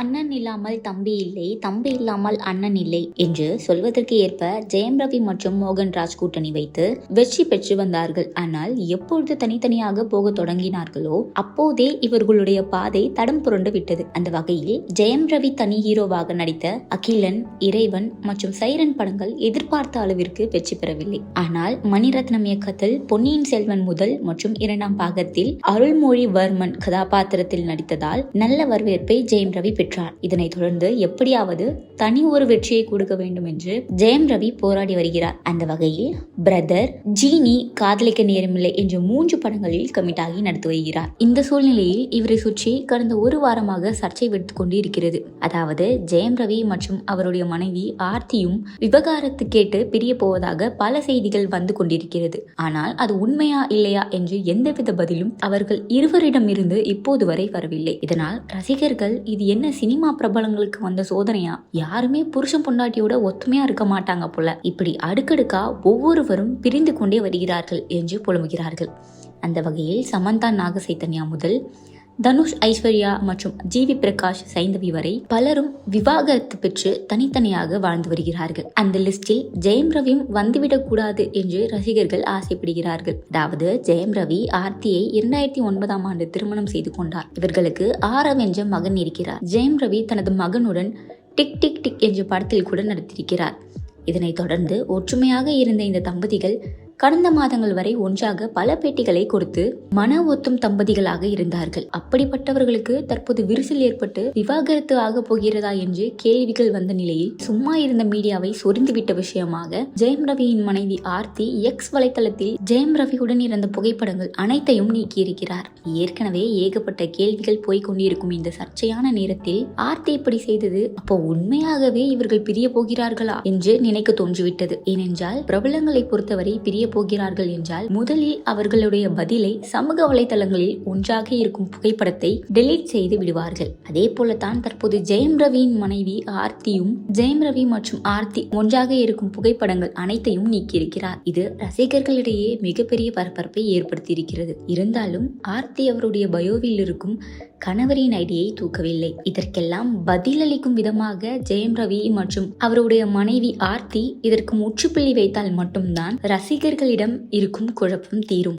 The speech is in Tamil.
அண்ணன் இல்லாமல் தம்பி இல்லை தம்பி இல்லாமல் அண்ணன் இல்லை என்று சொல்வதற்கு ஏற்ப ஜெயம் ரவி மற்றும் மோகன் ராஜ் கூட்டணி வைத்து வெற்றி பெற்று வந்தார்கள். ஆனால் எப்பொழுது தனித்தனியாக போக தொடங்கினார்களோ அப்போதே இவர்களுடைய பாதை தடம் புரண்டு விட்டது. அந்த வகையில் ஜெயம் ரவி தனி ஹீரோவாக நடித்த அகிலன் இறைவன் மற்றும் சைரன் படங்கள் எதிர்பார்த்த அளவிற்கு வெற்றி பெறவில்லை. ஆனால் மணிரத்னம் இயக்கத்தில் பொன்னியின் செல்வன் முதல் மற்றும் இரண்டாம் பாகத்தில் அருள்மொழிவர்மன் கதாபாத்திரத்தில் நடித்ததால் நல்ல வரவேற்பை ஜெயம் ரவி பெற்றார். இதனைத் தொடர்ந்து எப்படியாவது தனி ஒரு வெற்றியை கொடுக்க வேண்டும் என்று ஜெயம் ரவி போராடி வருகிறார். அந்த வகையில் பிரதர் ஜீனி காதலிக்க நேரமில்லை என்ற மூன்று படங்களில் கமிட் ஆகி நடத்தி வருகிறார். இந்த சூழ்நிலையில் இவரை சுற்றி கடந்த ஒரு வாரமாக சர்ச்சை விடுத்துக் கொண்டு இருக்கிறது அதாவது ஜெயம் ரவி மற்றும் அவருடைய மனைவி ஆர்த்தியும் விவகாரத்து கேட்டு பிரிய போவதாக பல செய்திகள் வந்து கொண்டிருக்கிறது. ஆனால் அது உண்மையா இல்லையா என்று எந்தவித பதிலும் அவர்கள் இருவரிடமிருந்து இப்போது வரை வரவில்லை. இதனால் ரசிகர்கள் இது என்ன சினிமா பிரபலங்களுக்கு வந்த சோதனையா? யாருமே புருஷன் பொண்டாட்டியோட ஒத்துமையா இருக்க மாட்டாங்க போல. இப்படி அடுக்கடுக்கா ஒவ்வொருவரும் பிரிந்து கொண்டே வருகிறார்கள் என்று புலம்புகிறார்கள். அந்த வகையில் சமந்தா நாகசைத்தன்யா முதல் தனுஷ் ஐஸ்வர்யா மற்றும் ஜிவி பிரகாஷ் சைந்தவி வரை பலரும் விவாகரத்து பெற்று தனித்தனியாக வாழ்ந்து வருகிறார்கள். அந்த லிஸ்டில் ஜெயம் ரவியும் வந்துவிடக் கூடாது என்று ரசிகர்கள் ஆசைப்படுகிறார்கள். அதாவது ஜெயம் ரவி ஆர்த்தியை இரண்டாயிரத்தி ஒன்பதாம் ஆண்டு திருமணம் செய்து கொண்டார். இவர்களுக்கு ஆரவ் என்ற மகன் இருக்கிறார். ஜெயம் ரவி தனது மகனுடன் டிக் டிக் டிக் என்ற படத்தில் கூட நடித்திருக்கிறார். இதனைத் தொடர்ந்து ஒற்றுமையாக இருந்த இந்த தம்பதிகள் கடந்த மாதங்கள் வரை ஒன்றாக பல பேட்டிகளை கொடுத்து மன ஒத்தும் தம்பதிகளாக இருந்தார்கள். அப்படிப்பட்டவர்களுக்கு தற்போது விரிசல் ஏற்பட்டு விவாகரத்து ஆக போகிறதா என்று கேள்விகள் வந்த நிலையில் சும்மா இருந்த மீடியாவை சொரிந்துவிட்ட விஷயமாக ஜெயம் ரவியின் மனைவி ஆர்த்தி எக்ஸ் வலைத்தளத்தில் ஜெயம் ரவியுடன் இருந்த புகைப்படங்கள் அனைத்தையும் நீக்கியிருக்கிறார். ஏற்கனவே ஏகப்பட்ட கேள்விகள் போய்க் கொண்டிருக்கும் இந்த சர்ச்சையான நேரத்தில் ஆர்த்தி இப்படி செய்தது அப்போ உண்மையாகவே இவர்கள் பிரிய போகிறார்களா என்று நினைக்க தோன்றிவிட்டது. ஏனென்றால் பிரபலங்களை பொறுத்தவரை பிரிய போகிறார்கள் என்றால் முதலில் அவர்களுடைய பதிலை சமூக வலைதளங்களில் ஒன்றாக இருக்கும் புகைப்படத்தை டெலீட் செய்து விடுவார்கள். அதே போலத்தான் தற்போது ஜெயம் ரவியின் மனைவி ஆர்த்தியும் ஜெயம் ரவி மற்றும் ஆர்த்தி ஒன்றாக இருக்கும் புகைப்படங்கள் அனைத்தையும் நீக்கியிருக்கிறார். இது ரசிகர்களிடையே மிகப்பெரிய பரபரப்பை ஏற்படுத்தியிருக்கிறது. இருந்தாலும் ஆர்த்தி அவருடைய பயோவில் இருக்கும் கணவரின் ஐடியை தூக்கவில்லை. இதற்கெல்லாம் பதிலளிக்கும் விதமாக ஜெயம் ரவி மற்றும் அவருடைய மனைவி ஆர்த்தி இதற்கு முற்றுப்புள்ளி வைத்தால் மட்டும்தான் ரசிகர்களிடம் இருக்கும் குழப்பம் தீரும்.